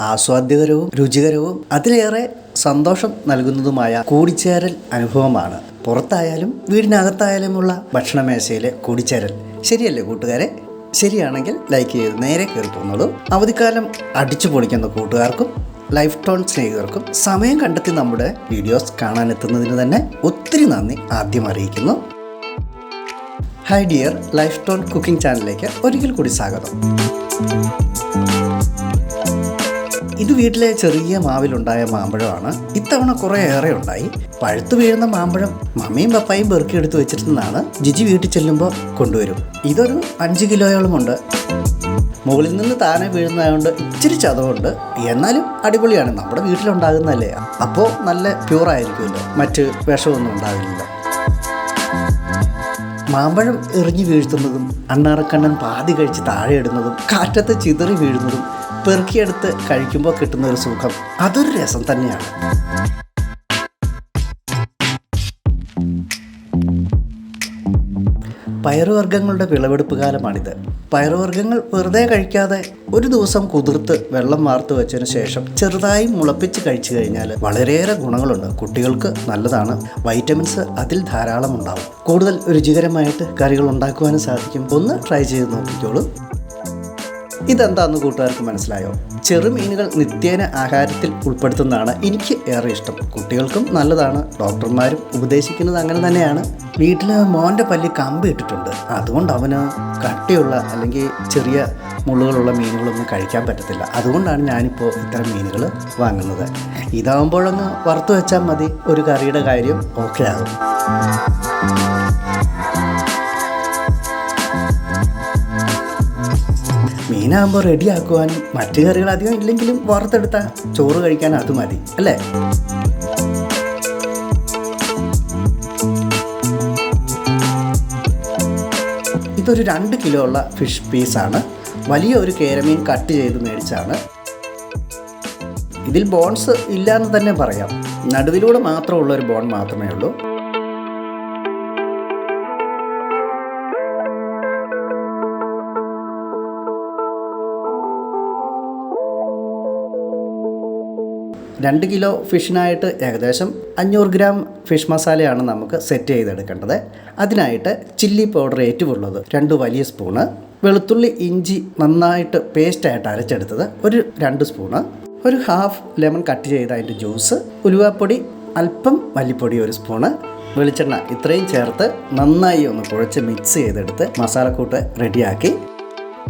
ആസ്വാദ്യകരവും രുചികരവും അതിലേറെ സന്തോഷം നൽകുന്നതുമായ കൂടിച്ചേരൽ അനുഭവമാണ്. പുറത്തായാലും വീടിനകത്തായാലുമുള്ള ഭക്ഷണമേശയിലെ കൂടിച്ചേരൽ. ശരിയല്ലേ കൂട്ടുകാരെ? ശരിയാണെങ്കിൽ ലൈക്ക് ചെയ്ത് നേരെ കയറി പോന്നോളൂ അവധിക്കാലം അടിച്ചു പൊളിക്കുന്ന കൂട്ടുകാർക്കും ലൈഫ് ടോൺ സ്നേഹിതർക്കും സമയം കണ്ടെത്തി നമ്മുടെ വീഡിയോസ് കാണാനെത്തുന്നതിന് തന്നെ ഒത്തിരി നന്ദി ആദ്യം അറിയിക്കുന്നു. Hi dear life tone cooking ചാനലിലേക്ക് ഒരിക്കൽ കൂടി സ്വാഗതം. ഇത് വീട്ടിലെ ചെറിയ മാവിലുണ്ടായ മാമ്പഴമാണ്. ഇത്തവണ കുറേ ഏറെ ഉണ്ടായി പഴുത്തു വീഴുന്ന മാമ്പഴം മമ്മിയും പപ്പായും പെറുക്കി എടുത്ത് വെച്ചിരുന്നതാണ്. ജിജി വീട്ടിൽ ചെല്ലുമ്പോൾ കൊണ്ടുവരും. ഇതൊരു അഞ്ച് കിലോയോളമുണ്ട്. മുകളിൽ നിന്ന് താനെ വീഴുന്നതുകൊണ്ട് ഇച്ചിരി ചതവുണ്ട്. എന്നാലും അടിപൊളിയാണ്. നമ്മുടെ വീട്ടിലുണ്ടാകുന്നതല്ലേ. അപ്പോൾ നല്ല പ്യൂർ ആയിരിക്കുമല്ലോ മറ്റ് വിഷമൊന്നും ഉണ്ടാവില്ല. മാമ്പഴം എറിഞ്ഞു വീഴ്ത്തുന്നതും അണ്ണാറക്കണ്ണൻ പാതി കഴിച്ച് താഴെ ഇടുന്നതും കാറ്റത്ത് ചിതറി വീഴുന്നതും പെറുക്കിയെടുത്ത് കഴിക്കുമ്പോൾ കിട്ടുന്ന ഒരു സുഖം. അതൊരു രസം തന്നെയാണ്. പയറുവർഗങ്ങളുടെ വിളവെടുപ്പ് കാലമാണിത്. പയറുവർഗങ്ങൾ വെറുതെ കഴിക്കാതെ ഒരു ദിവസം കുതിർത്ത് വെള്ളം വാർത്ത് വെച്ചതിന് ശേഷം ചെറുതായി മുളപ്പിച്ച് കഴിച്ചു കഴിഞ്ഞാൽ വളരെയേറെ ഗുണങ്ങളുണ്ട്. കുട്ടികൾക്ക് നല്ലതാണ്. വൈറ്റമിൻസ് അതിൽ ധാരാളം ഉണ്ടാവും. കൂടുതൽ രുചികരമായിട്ട് കറികൾ ഉണ്ടാക്കുവാനും സാധിക്കും. ഒന്ന് ട്രൈ ചെയ്ത് നോക്കിക്കോളൂ. ഇതെന്താന്ന് കൂട്ടുകാർക്ക് മനസ്സിലായോ? ചെറുമീനുകൾ നിത്യേന ആഹാരത്തിൽ ഉൾപ്പെടുത്തുന്നതാണ് എനിക്ക് ഏറെ ഇഷ്ടം. കുട്ടികൾക്കും നല്ലതാണ്. ഡോക്ടർമാരും ഉപദേശിക്കുന്നത് അങ്ങനെ തന്നെയാണ്. വീട്ടിൽ മോന്റെ പല്ലി കമ്പ് ഇട്ടിട്ടുണ്ട്. അതുകൊണ്ട് അവന് കട്ടിയുള്ള അല്ലെങ്കിൽ ചെറിയ മുള്ളുകളുള്ള മീനുകളൊന്നും കഴിക്കാൻ പറ്റത്തില്ല. അതുകൊണ്ടാണ് ഞാനിപ്പോൾ ഇത്തരം മീനുകൾ വാങ്ങുന്നത്. ഇതാകുമ്പോഴങ്ങ് വറുത്തു വെച്ചാൽ മതി. ഒരു കറിയുടെ കാര്യം ഓക്കെ ആകും മീനാകുമ്പോൾ റെഡിയാക്കുവാനും മറ്റു കറികൾ അധികം ഇല്ലെങ്കിലും വറുത്തെടുത്താൽ ചോറ് കഴിക്കാൻ അത് മതി അല്ലേ? ഇതൊരു രണ്ട് കിലോ ഉള്ള ഫിഷ് പീസാണ് വലിയ ഒരു കേരമീൻ കട്ട് ചെയ്ത് മേടിച്ചാണ്. ഇതിൽ ബോൺസ് ഇല്ല എന്ന് തന്നെ പറയാം. നടുവിലൂടെ മാത്രമുള്ള ഒരു ബോൺ മാത്രമേ ഉള്ളൂ. രണ്ട് കിലോ ഫിഷിനായിട്ട് ഏകദേശം അഞ്ഞൂറ് ഗ്രാം ഫിഷ് മസാലയാണ് നമുക്ക് സെറ്റ് ചെയ്തെടുക്കേണ്ടത്. അതിനായിട്ട് ചില്ലി പൗഡർ ഏറ്റുമുള്ളത് രണ്ട് വലിയ സ്പൂണ്. വെളുത്തുള്ളി ഇഞ്ചി നന്നായിട്ട് പേസ്റ്റായിട്ട് അരച്ചെടുത്തത് ഒരു രണ്ട് സ്പൂണ്. ഒരു ഹാഫ് ലെമൺ കട്ട് ചെയ്ത അതിന്റെ ജ്യൂസ്. ഉലുവാപ്പൊടി അല്പം മല്ലിപ്പൊടി ഒരു സ്പൂണ്. വെളിച്ചെണ്ണ ഇത്രയും ചേർത്ത് നന്നായി ഒന്ന് കുഴച്ച് മിക്സ് ചെയ്തെടുത്ത് മസാലക്കൂട്ട് റെഡിയാക്കി.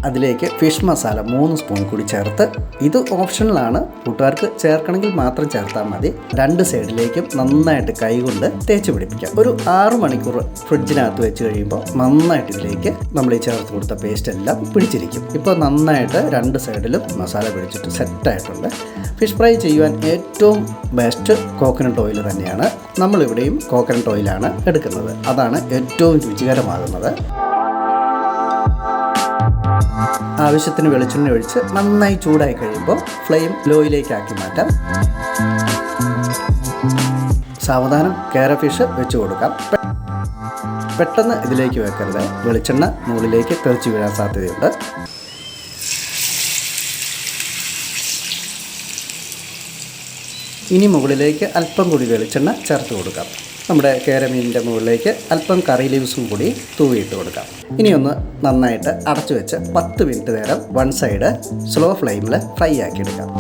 അതിലേക്ക് ഫിഷ് മസാല മൂന്ന് സ്പൂൺ കൂടി ചേർത്ത് ഇത് ഓപ്ഷണലാണ് കൂട്ടുകാർക്ക് ചേർക്കണമെങ്കിൽ മാത്രം ചേർത്താൽ മതി. രണ്ട് സൈഡിലേക്കും നന്നായിട്ട് കൈകൊണ്ട് തേച്ച് പിടിപ്പിക്കാം. ഒരു ആറ് മണിക്കൂർ ഫ്രിഡ്ജിനകത്ത് വെച്ച് കഴിയുമ്പോൾ നന്നായിട്ട് ഇതിലേക്ക് നമ്മൾ ഈ ചേർത്ത് കൊടുത്ത പേസ്റ്റ് എല്ലാം പിടിച്ചിരിക്കും. ഇപ്പോൾ നന്നായിട്ട് രണ്ട് സൈഡിലും മസാല പിടിച്ചിട്ട് സെറ്റായിട്ടുണ്ട് ഫിഷ് ഫ്രൈ ചെയ്യുവാൻ ഏറ്റവും ബെസ്റ്റ് കോക്കനട്ട് ഓയിൽ തന്നെയാണ്. നമ്മളിവിടെയും കോക്കനട്ട് ഓയിലാണ് എടുക്കുന്നത്. അതാണ് ഏറ്റവും രുചികരമാകുന്നത്. ആവശ്യത്തിന് വെളിച്ചെണ്ണ ഒഴിച്ച് നന്നായി ചൂടായി കഴിയുമ്പോൾ ഫ്ലെയിം ലോയിലേക്ക് ആക്കി മാറ്റാം. സാവധാനം കേര ഫിഷ് വെച്ച് കൊടുക്കാം. പെട്ടെന്ന് ഇതിലേക്ക് വെക്കരുത്. വെളിച്ചെണ്ണ മുകളിലേക്ക് തെറിച്ച് വീഴാൻ സാധ്യതയുണ്ട്. ഇനി മുകളിലേക്ക് അല്പം കൂടി വെളിച്ചെണ്ണ ചേർത്ത് കൊടുക്കാം. നമ്മുടെ കേരമീനിന്റെ മുകളിലേക്ക് അല്പം കറി ലീവ്സും കൂടി തൂവിയിട്ട് കൊടുക്കാം. ഇനിയൊന്ന് നന്നായിട്ട് അടച്ചു വെച്ച് പത്ത് മിനിറ്റ് നേരം വൺ സൈഡ് സ്ലോ ഫ്ലെയിമിൽ ഫ്രൈ ആക്കി എടുക്കാം.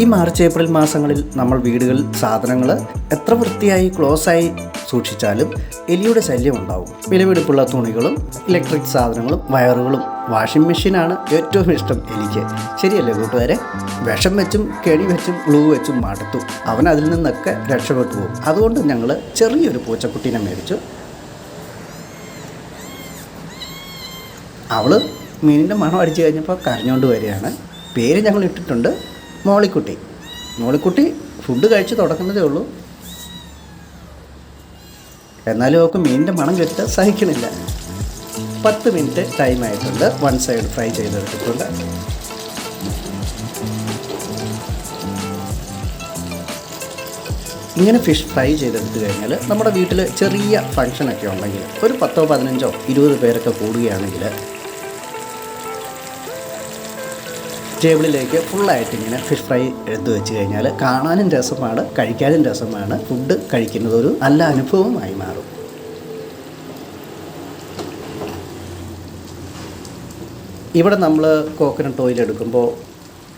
ഈ മാർച്ച് ഏപ്രിൽ മാസങ്ങളിൽ നമ്മൾ വീടുകളിൽ സാധനങ്ങൾ എത്ര വൃത്തിയായി ക്ലോസായി സൂക്ഷിച്ചാലും എലിയുടെ ശല്യം ഉണ്ടാവും വിലപിടിപ്പുള്ള തുണികളും ഇലക്ട്രിക് സാധനങ്ങളും വയറുകളും വാഷിംഗ് മെഷീനാണ് ഏറ്റവും ഇഷ്ടം എലിക്ക്. ശരിയല്ലേ കൂട്ടുകാരെ? വിഷം വെച്ചും കെണി വെച്ചും ഗ്ലൂ വെച്ചും മടുത്തു. അവൻ അതിൽ നിന്നൊക്കെ രക്ഷപ്പെട്ടു പോകും. അതുകൊണ്ട് ഞങ്ങൾ ചെറിയൊരു പൂച്ചക്കുട്ടീനെ മേടിച്ചു. അവൾ മീനിന്റെ മണം അടിച്ചു കഴിഞ്ഞപ്പോൾ കരഞ്ഞുകൊണ്ട് വരികയാണ്. പേര് ഞങ്ങൾ ഇട്ടിട്ടുണ്ട് മോളിക്കുട്ടി. മോളിക്കുട്ടി ഫുഡ് കഴിച്ച് തുടങ്ങുന്നതേ ഉള്ളൂ. എന്നാലും അവൾക്ക് മീനിന്റെ മണം കേട്ട് സഹിക്കണില്ല. പത്ത് മിനിറ്റ് ടൈം ആയിട്ടുണ്ട്. വൺ സൈഡ് ഫ്രൈ ചെയ്തെടുത്തിട്ടുണ്ട്. ഇങ്ങനെ ഫിഷ് ഫ്രൈ ചെയ്തെടുത്തു കഴിഞ്ഞാൽ നമ്മുടെ വീട്ടിൽ ചെറിയ ഫങ്ഷനൊക്കെ ഉണ്ടെങ്കിൽ ഒരു പത്തോ പതിനഞ്ചോ ഇരുപത് പേരൊക്കെ കൂടുകയാണെങ്കിൽ ടേബിളിലേക്ക് ഫുള്ളായിട്ട് ഇങ്ങനെ ഫിഷ് ഫ്രൈ എടുത്തു വെച്ച് കഴിഞ്ഞാൽ കാണാനും രസമാണ് കഴിക്കാനും രസമാണ്. ഫുഡ് കഴിക്കുന്നത് ഒരു നല്ല അനുഭവമായി മാറും. ഇവിടെ നമ്മൾ കോക്കനട്ട് ഓയിൽ എടുക്കുമ്പോൾ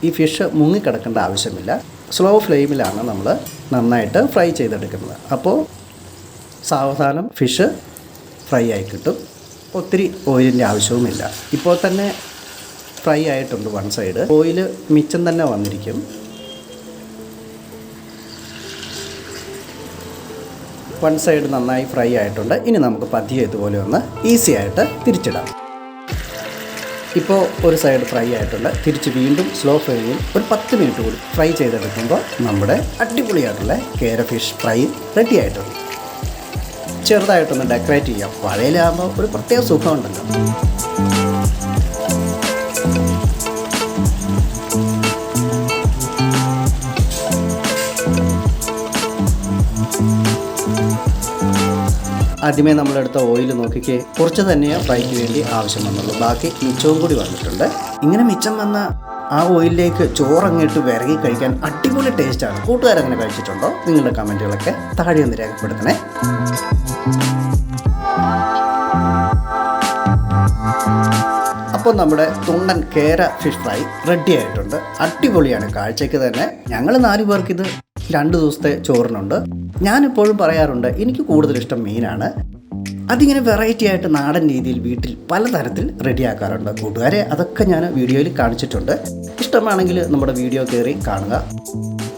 ഈ ഫിഷ് മുങ്ങിക്കിടക്കേണ്ട ആവശ്യമില്ല. സ്ലോ ഫ്ലെയിമിലാണ് നമ്മൾ നന്നായിട്ട് ഫ്രൈ ചെയ്തെടുക്കുന്നത്. അപ്പോൾ സാവധാനം ഫിഷ് ഫ്രൈ ആയി കിട്ടും. ഒത്തിരി ഓയിലിന്റെ ആവശ്യവുമില്ല. ഇപ്പോൾ തന്നെ ഫ്രൈ ആയിട്ടുണ്ട് വൺ സൈഡ് ഓയിൽ മിച്ചം തന്നെ വന്നിരിക്കും. വൺ സൈഡ് നന്നായി ഫ്രൈ ആയിട്ടുണ്ട്. ഇനി നമുക്ക് പതിയെ ഇതുപോലെ ഒന്ന് ഈസി ആയിട്ട് തിരിച്ചിടാം. ഇപ്പോൾ ഒരു സൈഡ് ഫ്രൈ ആയിട്ടുണ്ട്. തിരിച്ച് വീണ്ടും സ്ലോ ഫ്ലെയിമിൽ ഒരു പത്ത് മിനിറ്റ് കൂടി ഫ്രൈ ചെയ്തെടുക്കുമ്പോൾ നമ്മുടെ അടിപൊളിയായിട്ടുള്ള കേര ഫിഷ് ഫ്രൈ റെഡി ആയിട്ടുണ്ട്. ചെറുതായിട്ടൊന്ന് ഡെക്കറേറ്റ് ചെയ്യാം. വഴയിലാകുമ്പോൾ ഒരു പ്രത്യേക സുഖമുണ്ടല്ലോ. ആദ്യമേ നമ്മളെടുത്ത ഓയിൽ നോക്കിക്കേ കുറച്ച് തന്നെ ഫ്രൈക്ക് വേണ്ടി ആവശ്യം വന്നുള്ളൂ. ബാക്കി മിച്ചവും കൂടി വന്നിട്ടുണ്ട്. ഇങ്ങനെ മിച്ചം വന്ന ആ ഓയിലിലേക്ക് ചോറങ്ങിട്ട് വിരകി കഴിക്കാൻ അടിപൊളി ടേസ്റ്റാണ് കൂട്ടുകാരങ്ങനെ കഴിച്ചിട്ടുണ്ടോ? നിങ്ങളുടെ കമന്റുകളൊക്കെ താഴെ ഒന്ന് രേഖപ്പെടുത്തണേ. അപ്പോൾ നമ്മുടെ തുണ്ടൻ കേര ഫിഷ് ഫ്രൈ റെഡി ആയിട്ടുണ്ട്. അടിപൊളിയാണ്. കാഴ്ചയ്ക്ക് തന്നെ ഞങ്ങൾ നാല് പേർക്കിത് രണ്ട് ദിവസത്തെ ചോറിനുണ്ട്. ഞാനെപ്പോഴും പറയാറുണ്ട് എനിക്ക് കൂടുതലിഷ്ടം മീനാണ്. അതിങ്ങനെ വെറൈറ്റി ആയിട്ട് നാടൻ രീതിയിൽ വീട്ടിൽ പലതരത്തിൽ റെഡിയാക്കാറുണ്ട് കൂട്ടുകാരെ അതൊക്കെ ഞാൻ വീഡിയോയിൽ കാണിച്ചിട്ടുണ്ട്. ഇഷ്ടമാണെങ്കിൽ നമ്മുടെ വീഡിയോ കയറി കാണുക.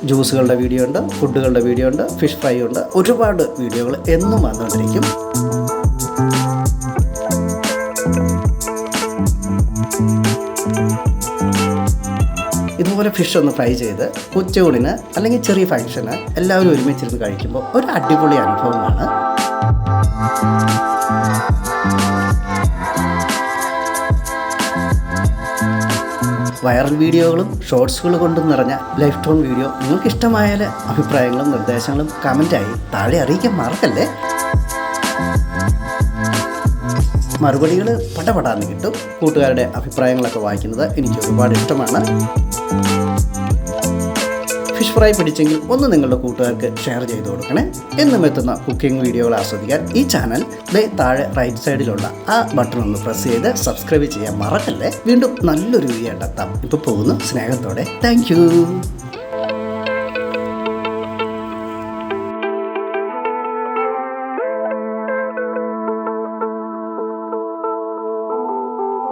ജ്യൂസുകളുടെ വീഡിയോ ഉണ്ട് ഫുഡുകളുടെ വീഡിയോ ഉണ്ട് ഫിഷ് ഫ്രൈ ഉണ്ട് ഒരുപാട് വീഡിയോകൾ എന്നും വന്നുകൊണ്ടിരിക്കും. ഇതുപോലെ ഫിഷ് ഒന്ന് ഫ്രൈ ചെയ്ത് ഉച്ചയൂണിന് അല്ലെങ്കിൽ ചെറിയ ഫംഗ്ഷന് എല്ലാവരും ഒരുമിച്ചിരുന്ന് കഴിക്കുമ്പോൾ ഒരു അടിപൊളി അനുഭവമാണ്. വൈറൽ വീഡിയോകളും ഷോർട്സുകൾ കൊണ്ടും നിറഞ്ഞ ലൈഫ് ടോൺ വീഡിയോ നിങ്ങൾക്ക് ഇഷ്ടമായാൽ അഭിപ്രായങ്ങളും നിർദ്ദേശങ്ങളും കമന്റായി താഴെ അറിയിക്കാൻ മറക്കല്ലേ? മറുപടികൾ പടപടാന്ന് കിട്ടും. കൂട്ടുകാരുടെ അഭിപ്രായങ്ങളൊക്കെ വായിക്കുന്നത് എനിക്ക് ഒരുപാട് ഇഷ്ടമാണ്. ഫിഷ് ഫ്രൈ പിടിച്ചെങ്കിൽ ഒന്ന് നിങ്ങളുടെ കൂട്ടുകാർക്ക് ഷെയർ ചെയ്ത് കൊടുക്കണേ. എന്നും എത്തുന്ന കുക്കിംഗ് വീഡിയോകൾ ആസ്വദിക്കാൻ ഈ ചാനൽ ദേ താഴെ റൈറ്റ് സൈഡിലുള്ള ആ ബട്ടൺ ഒന്ന് പ്രസ് ചെയ്ത് സബ്സ്ക്രൈബ് ചെയ്യാൻ മറക്കല്ലേ. വീണ്ടും നല്ലൊരു വീഡിയോ എത്താം. ഇപ്പോൾ പോകുന്നു. സ്നേഹത്തോടെ. താങ്ക്